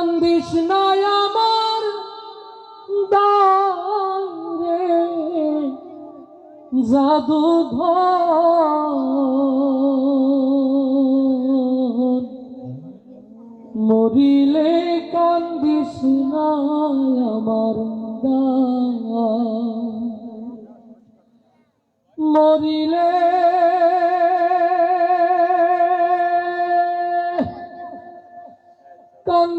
কান্দিস নাই আমার দারে জাদু মরিলে কান্দিস নাই আমার মরিলে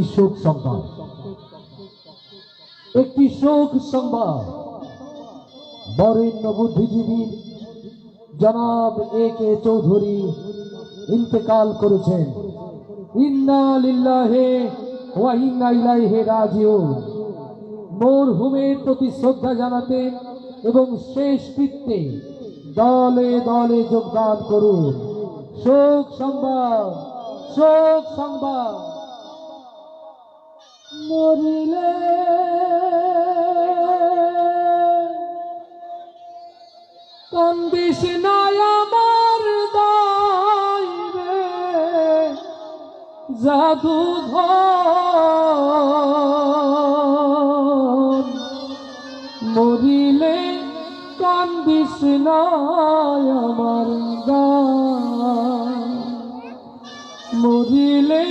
একটি শোক সংবাদ। একটি শোক সংবাদ। বরেণ্য বুদ্ধিজীবী জনাব এ কে চৌধুরী ইন্তেকাল করেছেন। ইন্না লিল্লাহে ওয়া মরহুমের প্রতি শ্রদ্ধা জানাতে এবং শেষ কৃত্যে দলে দলে যোগদান করুন। শোক সংবাদ শোক সংবাদ। মরিলে। কান্দিস আমার দাইরে জাদু মরিলে কান্দিস আমার দাই মরিলে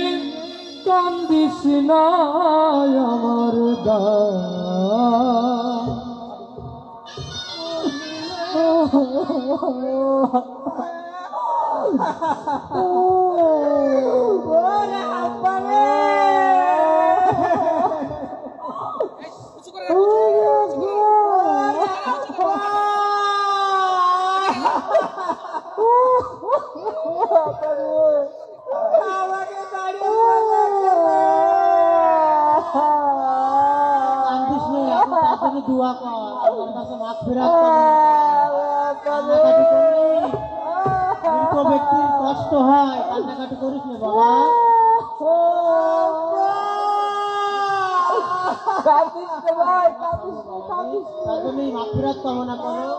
কান্দিস না আমার দা। কান্দিস নে, এখন তার জন্য দোয়া কর আল্লাহর কাছে ব্যক্তির কষ্ট হয় কান্নাকাটি করিস না বাবা। কামনা করো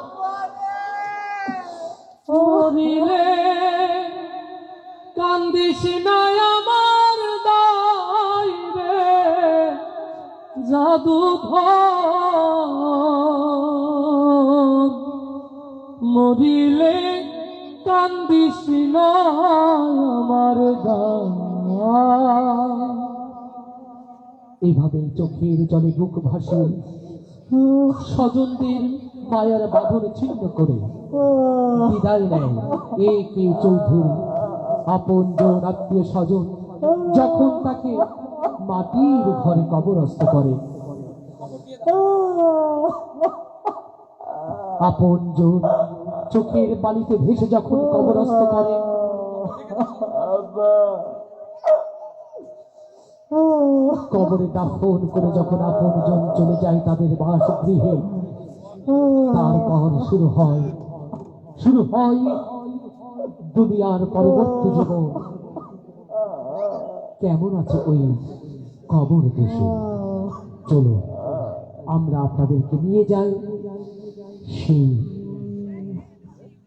কান্দিস জাদু মরিলে কান্দিস নাই আমার এইভাবে চোখের জলে বুক ভাসে। স্বজনদের মায়ার বাঁধন ছিন্ন করে। বিদায় নেয় এ কে চৌধুরী। আপন জন আত্মীয় স্বজন যখন তাকে মাটির ঘরে কবরস্থ করে। আপন জন চোখের পানিতে ভেসে যখন কবরস্থ করে। কবরে দাফন করে যখন আপন জন চলে যায় তাদের বাসগৃহে, তারপর শুরু হয় শুরু হয় দুনিয়ার পরবর্তী জীবন। কেমন আছে ওই কবর দেশে চলো আমরা আপনাদেরকে নিয়ে যাই। সেই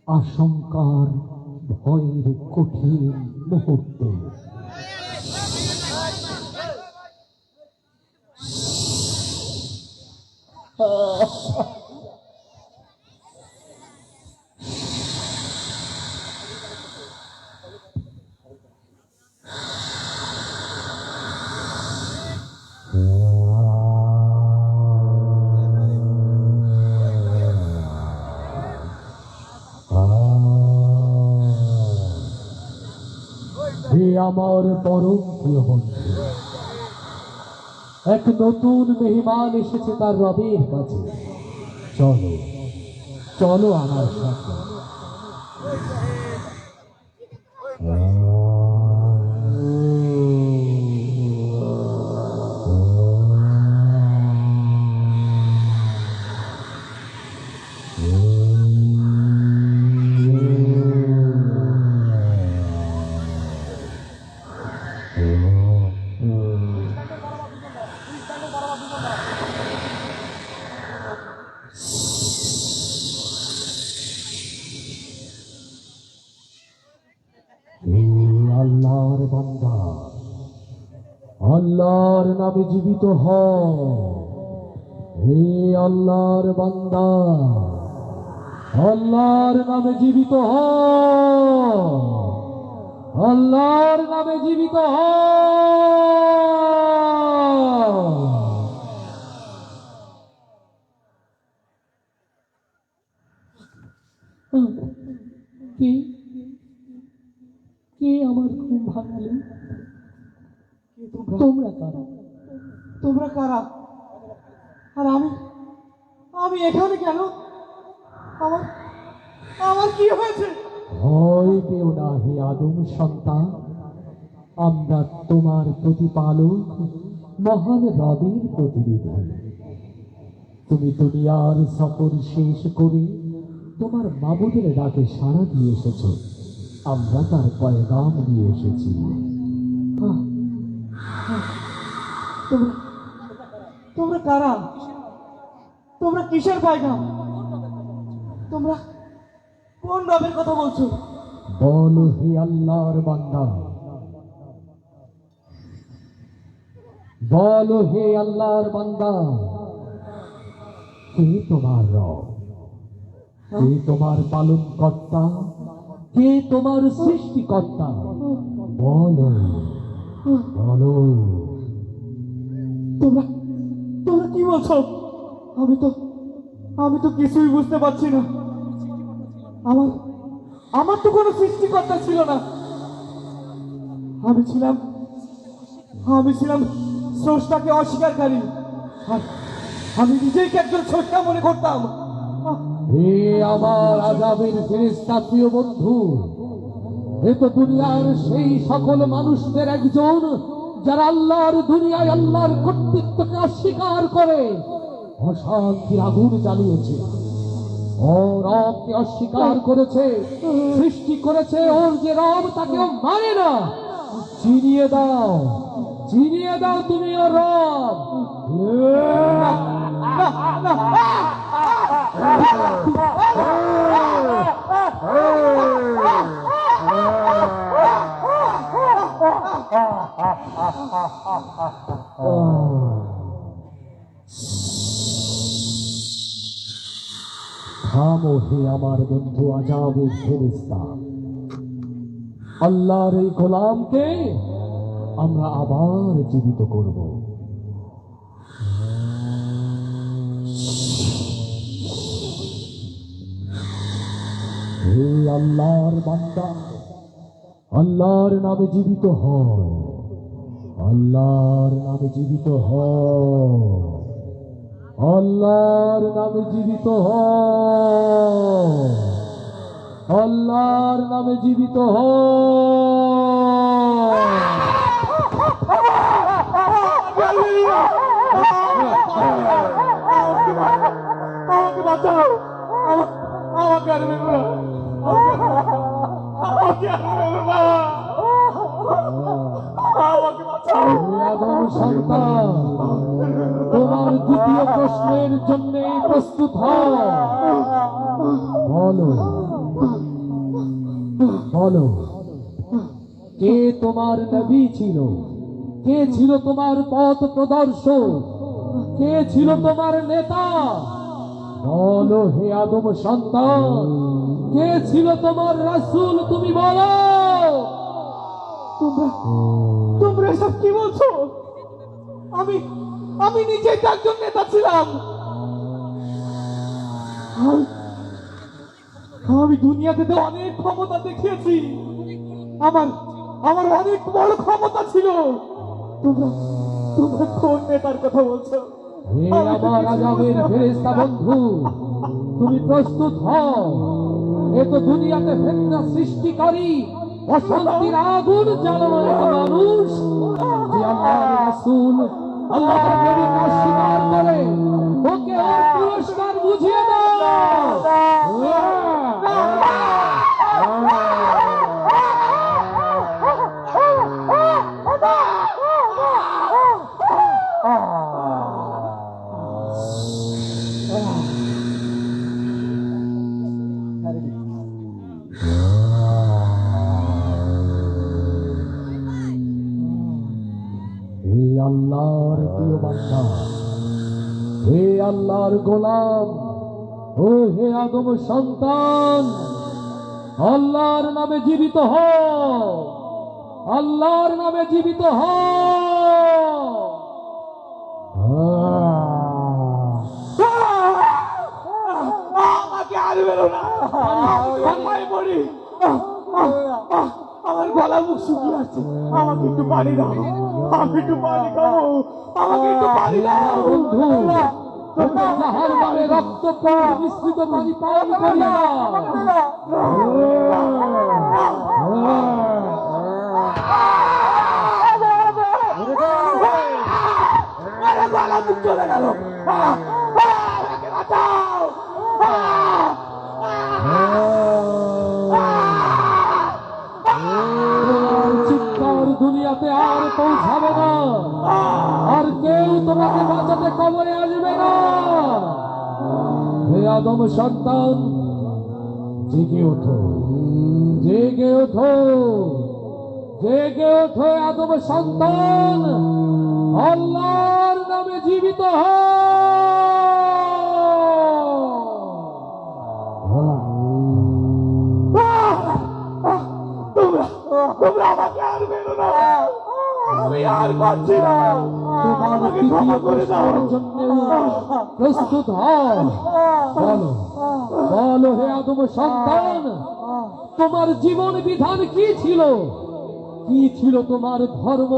আশঙ্কার ভয়ের কঠিন মুহূর্তে। হে আমার পরম প্রিয় বন্ধু, এক নতুন মেহমান এসেছে তার রবের কাছে। চলো চলো আমার সাথে। জীবিত হ আল্লাহর বান্দা, আল্লাহর নামে জীবিত হ। আল্লাহর নামে জীবিত হ। কি? কে আমার ঘুম ভাঙালে? তোমরা কারা? তোমরা কারা? আর আমি? আমি এখানে কেন? আমার আমার কি হয়েছে? ভয় পেও না হে আদম সন্তান। আমরা তোমার প্রতিপালক মহান রবের প্রতিনিধি। তুমি দুনিয়ার সফর শেষ করে তোমার মাবুদের ডাকে সাড়া দিয়ে এসেছ। আমরা তার পয়গাম নিয়ে এসেছি। আহ, তোমরা কারা? তোমরা কিসের পায়গাম তোমরা কোন রবের কথা বলছো? বল হে আল্লাহর বান্দা। বল হে আল্লাহর বান্দা। কে তোমার রব? কে তোমার পালন কর্তা কে তোমার সৃষ্টিকর্তা? বলো। বলো। তোমরা তোমরা কি বলছো? আমি তো আমি তো কিছুই বুঝতে পারছি না। আমার আমার তো কোনো সৃষ্টিকর্তা ছিল না। আমি ছিলাম আমি ছিলাম স্রষ্টাকে অস্বীকারী। আর আমি নিজেকে একজন স্রষ্টা মনে করতাম? হে আমার আজাবের ফেরেস্তা প্রিয় বন্ধু, এ তো দুনিয়ার সেই সকল মানুষদের একজন যারা আল্লাহর দুনিয়ায় আল্লাহর কর্তৃত্বকে অস্বীকার করে অশান্তির আগুন জ্বালিয়েছে ও রবকে অস্বীকার করেছে সৃষ্টি করেছে ওর যে রব তাকে মানে না চিনিয়ে দাও চিনিয়ে দাও তুমি ও রব থামো হে আমার বন্ধু আজাবের ফেরিস্তা আল্লাহর এই গোলামকে আমরা আবার জীবিত করব। হে আল্লাহর বান্দা আল্লাহর নামে জীবিত হ। আল্লাহর নামে জীবিত হ। আল্লাহর নামে জীবিত হ। আল্লাহর নামে জীবিত হ। আমাকে বাঁচাও। আমা- আমাকে আর তোমার দ্বিতীয় প্রশ্নের জন্য প্রস্তুত হও বলো বলো। কে তোমার নবী ছিল? কে ছিল তোমার পথ প্রদর্শক? কে ছিল তোমার নেতা? বলো হে আদম সন্তান, কে ছিল তোমার রাসূল তুমি বলো। তোমরা তোমরা এসব কি বলছো? আমি আমি নিজেই তো একজন নেতা ছিলাম। আমি দুনিয়াতে তো অনেক ক্ষমতা দেখিয়েছি। আমার আমার অনেক বড় ক্ষমতা ছিল। তোমরা তোমরা কোন নেতার কথা বলছো? হে আমার আজাবের ফেরেস্তা বন্ধু, তুমি প্রস্তুত হও। এ তো দুনিয়াতে ভেদনা সৃষ্টিকারী, অশান্তির আগুন জ্বালানো মানুষ যে আমার রাসূল, আল্লাহর নবীকে অস্বীকার করে। ওকে পুরস্কার আল্লাহর প্রিয় বান্দা হে আল্লাহর গোলাম, ও হে আদম সন্তান, আল্লাহর নামে জীবিত হ, আল্লাহর নামে জীবিত হ। আমার গলা মুখ শুকিয়ে আসছে আমাকে একটু পানি দাও। আমি একটু পানি খাব আমাকে একটু পানি দাও বন্ধু যাহার নামে রক্ত প্রাণ মিশ্রিত পানি পান গলা মুখ চলে গেল আমাকে বাঁচাও তোমার চিৎকার দুনিয়াতে আর পৌঁছাবে না। আর কেউ তোমাকে বাঁচাতে কবরে আসবে না। হে আদম সন্তান, জেগে ওঠো। জেগে ওঠো। জেগে ওঠো আদম সন্তান। আল্লাহর নামে জীবিত তোমরা আর পারছি না তোমার আমাকে ক্ষমা করে দাও। প্রস্তুত হও। বলো বলো হে আদম সন্তান তোমার জীবন বিধান কি ছিল? কি ছিল তোমার ধর্ম?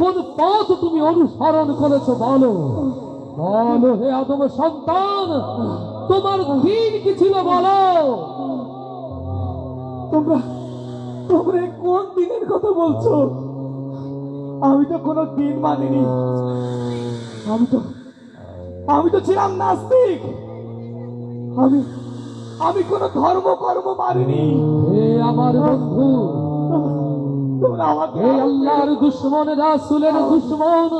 কোন পথ তুমি অনুসরণ করেছ বলো। বলো হে আদম সন্তান তোমার দিন কি ছিল বলো। তোমরা তোমরা কোন দিনের কথা বলছো? আমি তো কোনো দিন মানিনি। আমি তো আমি তো ছিলাম নাস্তিক। আমি আমি কোনো ধর্ম কর্ম মানিনি। হে আমার বন্ধু। তোমরা আমাকে হে আল্লাহর দুশ্মন রাসুলের দুশ্মন।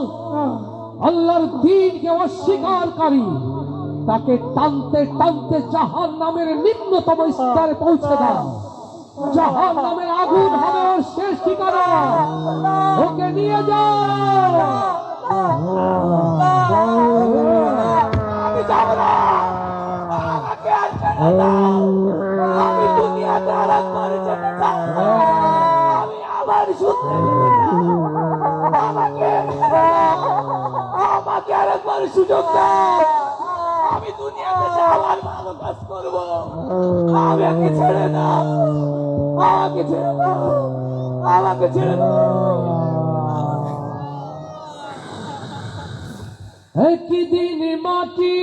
আল্লাহর দিনকে অস্বীকারী। তাকে টানতে টানতে জাহান নামের নিম্নতম স্তরে পৌঁছে দাও। জাহান নামের আগুন হবে শেষ ঠিকানা। ওকে নিয়ে যাও। আমি যাব না। আমাকে আর আমি দুনিয়াতে আর ভালো কাজ করব। আমাকে ছেড়ে দাও। আমাকে ছেড়ে দাও আমাকে ছেড়ে দাও একদিন মাটি